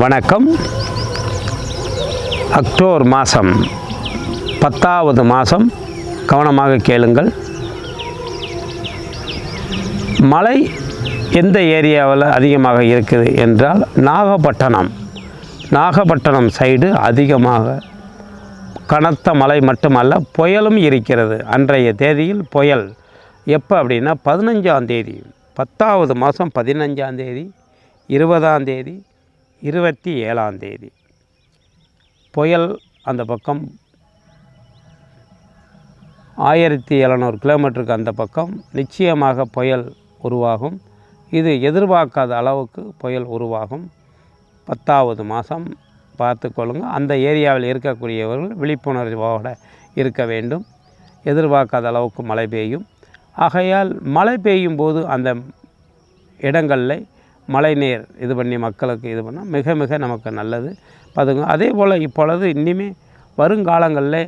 வணக்கம். அக்டோபர் மாதம் பத்தாவது மாதம் கவனமாக கேளுங்கள். மழை எந்த ஏரியாவில் அதிகமாக இருக்குது என்றால் நாகப்பட்டினம். நாகப்பட்டினம் சைடு அதிகமாக. கனத்த மழை மட்டுமல்ல புயலும் இருக்கிறது. அன்றைய தேதியில் புயல். எப்போ அப்படின்னா பதினஞ்சாம் தேதி. பத்தாவது மாதம் பதினஞ்சாம் தேதி இருபதாம் தேதி இருபத்தி ஏழாம் தேதி. புயல் அந்த பக்கம் ஆயிரத்தி எழுநூறு கிலோமீட்டருக்கு அந்த பக்கம் நிச்சயமாக புயல் உருவாகும். இது எதிர்பார்க்காத அளவுக்கு புயல் உருவாகும். பத்தாவது மாதம் பார்த்துக்கொள்ளுங்கள் அந்த ஏரியாவில் இருக்கக்கூடியவர்கள் விழிப்புணர்வோடு இருக்க வேண்டும். எதிர்பார்க்காத அளவுக்கு மழை பெய்யும். ஆகையால் மழை பெய்யும் போது அந்த இடங்களில் மழை நீர் இது பண்ணி மக்களுக்கு இது பண்ணால் மிக மிக நமக்கு நல்லது. பார்த்துங்க அதே போல் இப்பொழுது இனிமே வருங்காலங்களில்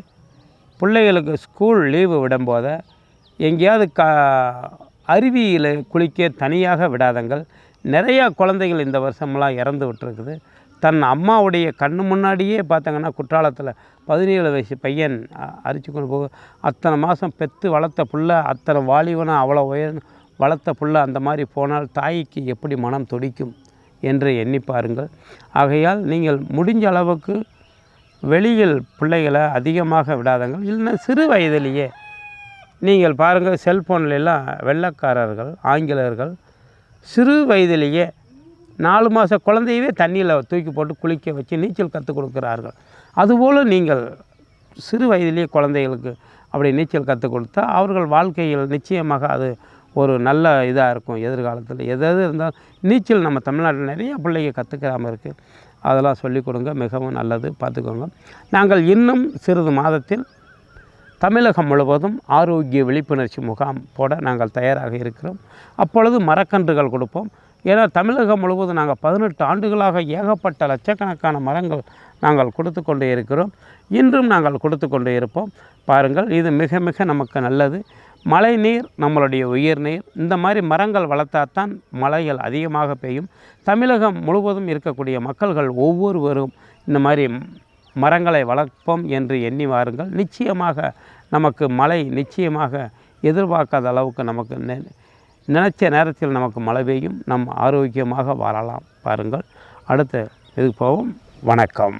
பிள்ளைகளுக்கு ஸ்கூல் லீவு விடும்போத எங்கேயாவது க அருவியில் குளிக்க தனியாக விடாதங்கள். நிறையா குழந்தைகள் இந்த வருஷமெல்லாம் இறந்து விட்டுருக்குது. தன் அம்மாவுடைய கண்ணு முன்னாடியே பார்த்தாங்கன்னா குற்றாலத்தில் பதினேழு வயசு பையன் அரிச்சு கொண்டு போக அத்தனை மாதம் பெற்று வளர்த்த புள்ள அத்தனை வாலிபனாக அவ்வளோ உயர் வளர்த்த புள்ள அந்த மாதிரி போனால் தாய்க்கு எப்படி மனம் துடிக்கும் என்று எண்ணி பாருங்கள். ஆகையால் நீங்கள் முடிஞ்ச அளவுக்கு வெளியில் பிள்ளைகளை அதிகமாக விடாதங்கள். இல்லைன்னா சிறு வயதிலேயே நீங்கள் பாருங்கள் செல்ஃபோன்லாம் வெள்ளக்காரர்கள் ஆங்கிலேயர்கள் சிறு வயதிலேயே நாலு மாத குழந்தையவே தண்ணியில் தூக்கி போட்டு குளிக்க வச்சு நீச்சல் கற்றுக் கொடுக்குறார்கள். அதுபோல் நீங்கள் சிறு வயதிலேயே குழந்தைகளுக்கு அப்படி நீச்சல் கற்றுக் கொடுத்தா அவர்கள் வாழ்க்கையில் நிச்சயமாக அது ஒரு நல்ல இதாக இருக்கும் எதிர்காலத்தில். எது எது இருந்தாலும் நீச்சல் நம்ம தமிழ்நாட்டில் நிறைய பிள்ளைங்க கற்றுக்காமல் இருக்குது அதெல்லாம் சொல்லிக் கொடுங்க. மிகவும் நல்லது. பார்த்துக்கோங்க. நாங்கள் இன்னும் சிறிது மாதத்தில் தமிழகம் முழுவதும் ஆரோக்கிய விழிப்புணர்ச்சி முகாம் போட நாங்கள் தயாராக இருக்கிறோம். அப்பொழுது மரக்கன்றுகள் கொடுப்போம். ஏன்னா தமிழகம் முழுவதும் நாங்கள் பதினெட்டு ஆண்டுகளாக ஏகப்பட்ட லட்சக்கணக்கான மரங்கள் நாங்கள் கொடுத்து கொண்டே இருக்கிறோம். இன்றும் நாங்கள் கொடுத்து கொண்டே இருப்போம். பாருங்கள் இது மிக மிக நமக்கு நல்லது. மழை நீர் நம்மளுடைய உயிர் நீர் இந்த மாதிரி மரங்கள் வளர்த்தாத்தான் மழைகள் அதிகமாக பெய்யும். தமிழகம் முழுவதும் இருக்கக்கூடிய மக்கள்கள் ஒவ்வொருவரும் இந்த மாதிரி மரங்களை வளர்ப்போம் என்று எண்ணி வாருங்கள். நிச்சயமாக நமக்கு மழை நிச்சயமாக எதிர்பார்க்காத அளவுக்கு நமக்கு நெ நேரத்தில் நமக்கு மழை பெய்யும். நம் ஆரோக்கியமாக வாழலாம். பாருங்கள் அடுத்து இது போவோம். வணக்கம்.